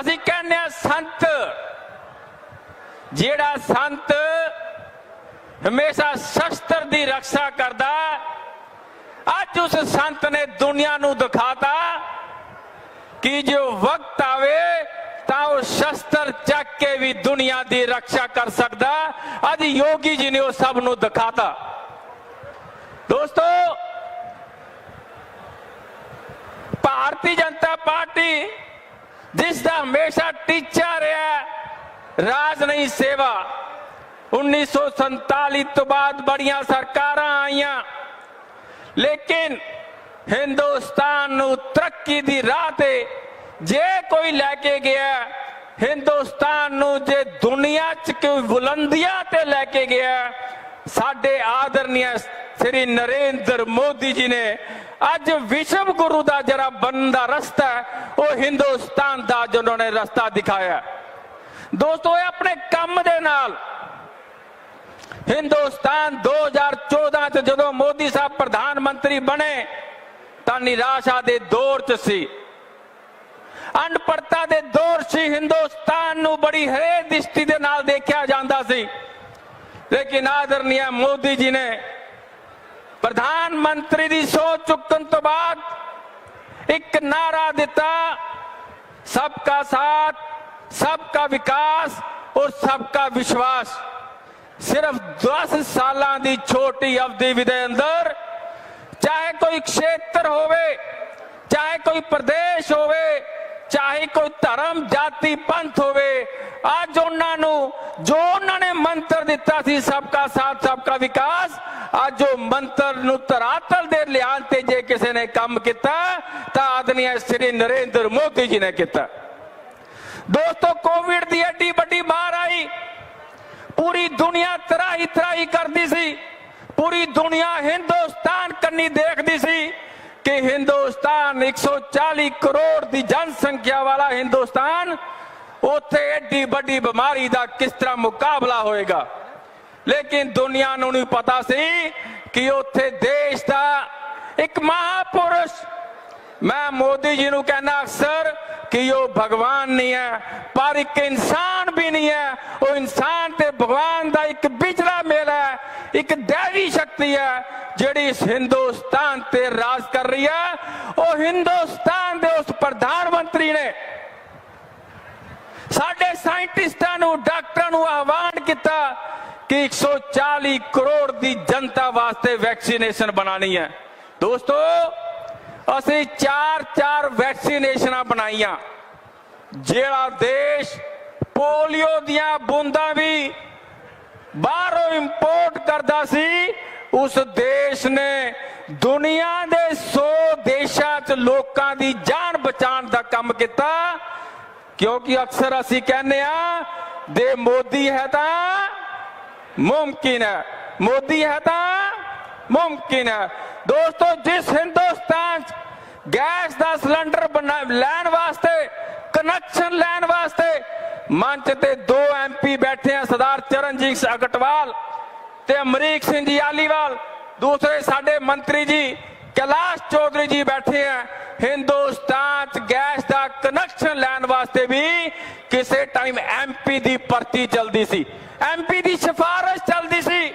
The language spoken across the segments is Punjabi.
ਅਸੀਂ ਕਹਿੰਦੇ ਆ ਸੰਤ, ਜਿਹੜਾ ਸੰਤ ਹਮੇਸ਼ਾ ਸ਼ਸਤਰ ਦੀ ਰੱਖਿਆ ਕਰਦਾ, ਅੱਜ ਉਸ ਸੰਤ ਨੇ ਦੁਨੀਆ ਨੂੰ ਦਿਖਾਤਾ ਕਿ ਜੋ ਵਕਤ ਆਵੇ ਤਾਂ ਉਹ ਸ਼ਸਤਰ ਚੱਕ ਕੇ ਵੀ ਦੁਨੀਆ ਦੀ ਰੱਖਿਆ ਕਰ ਸਕਦਾ। ਅੱਜ ਯੋਗੀ ਜੀ ਨੇ ਉਹ ਸਭ ਨੂੰ ਦਿਖਾਤਾ। ਦੋਸਤੋ, ਭਾਰਤੀ ਜਨਤਾ ਪਾਰਟੀ ਜਿਸ ਦਾ ਹਮੇਸ਼ਾ ਟੀਚਾ ਰਿਹਾ ਰਾਜ ਨਹੀਂ ਸੇਵਾ। 1947 ਤੋਂ ਬਾਅਦ ਬੜੀਆਂ ਸਰਕਾਰਾਂ ਆਈਆਂ। ਲੇਕਿਨ ਹਿੰਦੁਸਤਾਨ ਨੂੰ ਤਰੱਕੀ ਦੀ ਰਾਹ ਤੇ ਜੇ ਕੋਈ ਲੈ ਕੇ ਗਿਆ ਹਿੰਦੁਸਤਾਨ ਨੂੰ ਜੇ ਦੁਨੀਆ 'ਚ ਕੋਈ ਬੁਲੰਦੀਆਂ ਤੇ ਲੈ ਕੇ ਗਿਆ ਸਾਡੇ ਆਦਰਨੀय ਸ੍ਰੀ ਨਰਿੰਦਰ ਮੋਦੀ ਜੀ ਨੇ ਅੱਜ ਵਿਸ਼ਵ ਗੁਰੂ ਦਾ ਜਿਹੜਾ ਬਣਨ ਦਾ ਰਸਤਾ ਹੈ, ਉਹ ਹਿੰਦੁਸਤਾਨ ਦਾ ਜਿਹਨਾਂ ਨੇ ਰਸਤਾ ਦਿਖਾਇਆ ਦੋਸਤੋ ਇਹ ਆਪਣੇ ਕੰਮ ਦੇ ਨਾਲ ਹਿੰਦੁਸਤਾਨ 2014 ਚ ਜਦੋਂ ਮੋਦੀ ਸਾਹਿਬ ਪ੍ਰਧਾਨ ਮੰਤਰੀ ਬਣੇ ਤਾਂ ਨਿਰਾਸ਼ਾ ਦੇ ਦੌਰ ਚ ਸੀ। ਅਨਪੜਤਾ ਦੇ ਦੌਰ ਸੀ ਹਿੰਦੁਸਤਾਨ ਨੂੰ ਬੜੀ ਹਰੇ ਦ੍ਰਿਸ਼ਟੀ ਦੇ ਨਾਲ ਦੇਖਿਆ ਜਾਂਦਾ ਸੀ। ਲੇਕਿਨ ਆਦਰਨੀय ਮੋਦੀ ਜੀ ਨੇ ਪ੍ਰਧਾਨ ਮੰਤਰੀ ਦੀ ਸੋਚ ਚੁੱਕਣ ਤੋਂ ਬਾਅਦ ਇੱਕ ਨਾਰਾ ਦਿੱਤਾ ਸਭ ਕਾ ਸਾਥ ਸਭ ਕਾ ਵਿਕਾਸ ਔਰ ਸਭ ਕਾ ਵਿਸ਼ਵਾਸ। ਸਿਰਫ 10 ਸਾਲਾਂ ਦੀ ਛੋਟੀ ਅਵਧੀ ਦੇ ਅੰਦਰ ਚਾਹੇ ਕੋਈ ਖੇਤਰ ਹੋਵੇ, ਚਾਹੇ ਕੋਈ ਪ੍ਰਦੇਸ਼ ਹੋਵੇ ਚਾਹੇ ਕੋਈ ਧਰਮ, ਜਾਤੀ, ਪੰਥ ਹੋਵੇ, ਅੱਜ ਉਹਨਾਂ ਨੂੰ ਜੋ ਉਹਨਾਂ ਨੇ ਮੰਤਰ ਦਿੱਤਾ ਸੀ, ਸਬਕਾ ਸਾਥ, ਸਬਕਾ ਵਿਕਾਸ, ਅੱਜ ਉਹ ਮੰਤਰ ਨੂੰ ਧਰਾਤਲ ਦੇ ਲਿਆਉਣ ਤੇ ਜੇ ਕਿਸੇ ਨੇ ਕੰਮ ਕੀਤਾ, ਤਾਂ ਆਦਰਨੀय ਸ੍ਰੀ ਨਰਿੰਦਰ ਮੋਦੀ ਜੀ ਨੇ ਕੀਤਾ। ਦੋਸਤੋ ਕੋਵਿਡ ਦੀ ਐਡੀ ਵੱਡੀ ਮਾਰ ਆਈ। ਪੂਰੀ ਦੁਨੀਆ ਤਰਾਹੀ ਤਰਾਹੀ ਕਰਦੀ ਸੀ। ਪੂਰੀ ਦੁਨੀਆ ਹਿੰਦੁਸਤਾਨ ਕੰਨੀ ਦੇਖਦੀ ਸੀ। ਕਿ ਹਿੰਦੁਸਤਾਨ 140 ਕਰੋੜ ਦੀ ਜਨਸੰਖਿਆ ਵਾਲਾ ਹਿੰਦੁਸਤਾਨ ਉੱਥੇ ਐਡੀ ਵੱਡੀ ਬਿਮਾਰੀ ਦਾ ਕਿਸ ਤਰ੍ਹਾਂ ਮੁਕਾਬਲਾ ਹੋਏਗਾ? ਲੇਕਿਨ ਦੁਨੀਆ ਨੂੰ ਨਹੀਂ ਪਤਾ ਸੀ ਕਿ ਉੱਥੇ ਦੇਸ਼ ਦਾ ਇੱਕ ਮਹਾਪੁਰਸ਼। ਮੈਂ ਮੋਦੀ ਜੀ ਨੂੰ ਕਹਿੰਦਾ ਅਕਸਰ ਕਿ ਉਹ ਭਗਵਾਨ ਨਹੀਂ ਹੈ, ਪਰ ਇੱਕ ਇਨਸਾਨ ਵੀ ਨਹੀਂ ਹੈ। ਉਹ ਇਨਸਾਨ ਤੇ ਭਗਵਾਨ ਦਾ ਇੱਕ ਵਿਚਲਾ ਮੇਲ ਹੈ। ਇੱਕ ਦੇਵੀ ਸ਼ਕਤੀ ਹੈ, ਜਿਹੜੀ ਇਸ ਹਿੰਦੁਸਤਾਨ ਤੇ ਰਾਜ ਕਰ ਰਹੀ ਹੈ। ਉਹ ਹਿੰਦੁਸਤਾਨ ਦੇ ਉਸ ਪ੍ਰਧਾਨ ਮੰਤਰੀ ਨੇ। ਸਾਡੇ ਸਾਇੰਟਿਸਟਾਂ ਨੂੰ, ਡਾਕਟਰਾਂ ਨੂੰ ਆਹਵਾਨ ਕੀਤਾ ਕਿ 140 ਕਰੋੜ ਦੀ ਜਨਤਾ ਵਾਸਤੇ ਵੈਕਸੀਨੇਸ਼ਨ ਬਣਾਣੀ ਹੈ। ਦੋਸਤੋ, ਅਸੀਂ ਚਾਰ ਚਾਰ ਵੈਕਸੀਨੇਸ਼ਨਾਂ ਬਣਾਈਆਂ। ਜਿਹੜਾ ਦੇਸ਼ ਪੋਲੀਓ ਦੀਆਂ ਬੂੰਦਾਂ ਵੀ ਬਾਹਰੋਂ ਇੰਪੋਰਟ ਕਰਦਾ ਸੀ, ਉਸ ਦੇਸ਼ ਨੇ ਦੁਨੀਆ ਦੇ 100 ਦੇਸ਼ਾਂ 'ਚ ਲੋਕਾਂ ਦੀ ਜਾਨ ਬਚਾਉਣ ਦਾ ਕੰਮ ਕੀਤਾ। ਕਿਉਂਕਿ ਅਕਸਰ ਅਸੀਂ ਕਹਿੰਦੇ ਆ, ਦੇ ਮੋਦੀ ਹੈ ਤਾਂ ਮੁਮਕਿਨ ਹੈ। ਮੋਦੀ ਹੈ ਤਾਂ ਮੁਮਕਿਨ ਹੈ। ਦੋਸਤੋ, ਜਿਸ ਹਿੰਦੁਸਤਾਨ 'ਚ ਗੈਸ ਦਾ ਸਿਲੰਡਰ ਬਣਾ- ਲੈਣ ਵਾਸਤੇ ਕਨੈਕਸ਼ਨ ਲੈਣ ਵਾਸਤੇ ਮੰਚ ਤੇ ਦੋ ਐਮਪੀ ਬੈਠੇ ਆ, ਸਰਦਾਰ ਚਰਨਜੀਤ ਅਗਟਵਾਲ ਤੇ ਅਮਰੀਕ ਸਿੰਘ ਜੀ ਆਲੀਵਾਲ, ਦੂਸਰੇ ਸਾਡੇ ਮੰਤਰੀ ਜੀ ਕੈਲਾਸ਼ ਚੌਧਰੀ ਜੀ ਬੈਠੇ ਆ। ਹਿੰਦੁਸਤਾਨ ਚ ਗੈਸ ਦਾ ਕਨੈਕਸ਼ਨ ਲੈਣ ਵਾਸਤੇ ਵੀ ਕਿਸੇ ਟਾਈਮ ਐਮਪੀ ਦੀ ਭਰਤੀ ਚੱਲਦੀ ਸੀ। ਐਮਪੀ ਦੀ ਸਿਫਾਰਿਸ਼ ਚੱਲਦੀ ਸੀ।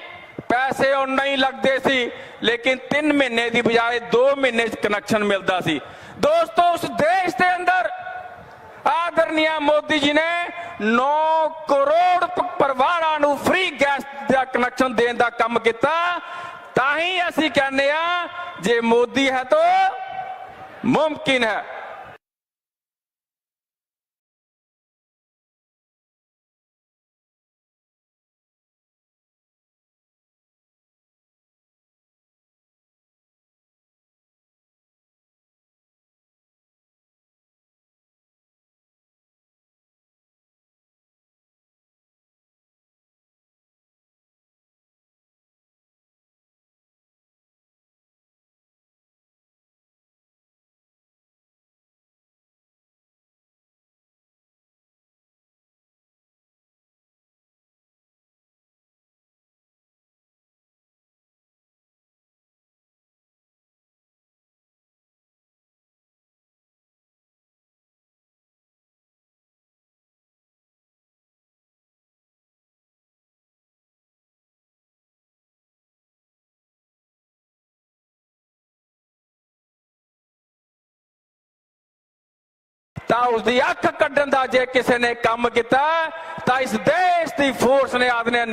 ਪੈਸੇ ਉਹ ਨਹੀਂ ਲੱਗਦੇ ਸੀ, ਲੇਕਿਨ 3 ਮਹੀਨੇ ਦੀ ਬਜਾਏ 2 ਮਹੀਨੇ ਚ ਕਨੈਕਸ਼ਨ ਮਿਲਦਾ ਸੀ। ਦੋਸਤੋ, ਉਸ ਦੇਸ਼ ਦੇ ਅੰਦਰ ਆਦਰਨੀय ਮੋਦੀ ਜੀ ਨੇ 9 ਕਰੋੜ ਪਰਿਵਾਰਾਂ ਨੂੰ ਫ੍ਰੀ ਗੈਸ ਦਾ ਕਨੈਕਸ਼ਨ ਦੇਣ ਦਾ ਕੰਮ ਕੀਤਾ, ਤਾਂ ਹੀ ਅਸੀਂ ਕਹਿੰਦੇ ਆ ਜੇ ਮੋਦੀ ਹੈ ਤਾਂ ਮੁਮਕਿਨ ਹੈ। ਤਾਂ ਉਸ ਦੀ ਅੱਖ ਕੱਢਣ ਦਾ ਜੇ ਕਿਸੇ ਨੇ ਕੰਮ ਕੀਤਾ, ਤਾਂ ਇਸ ਦੇਸ਼ ਦੀ ਫੋਰਸ ਨੇ ਆਦਨੇ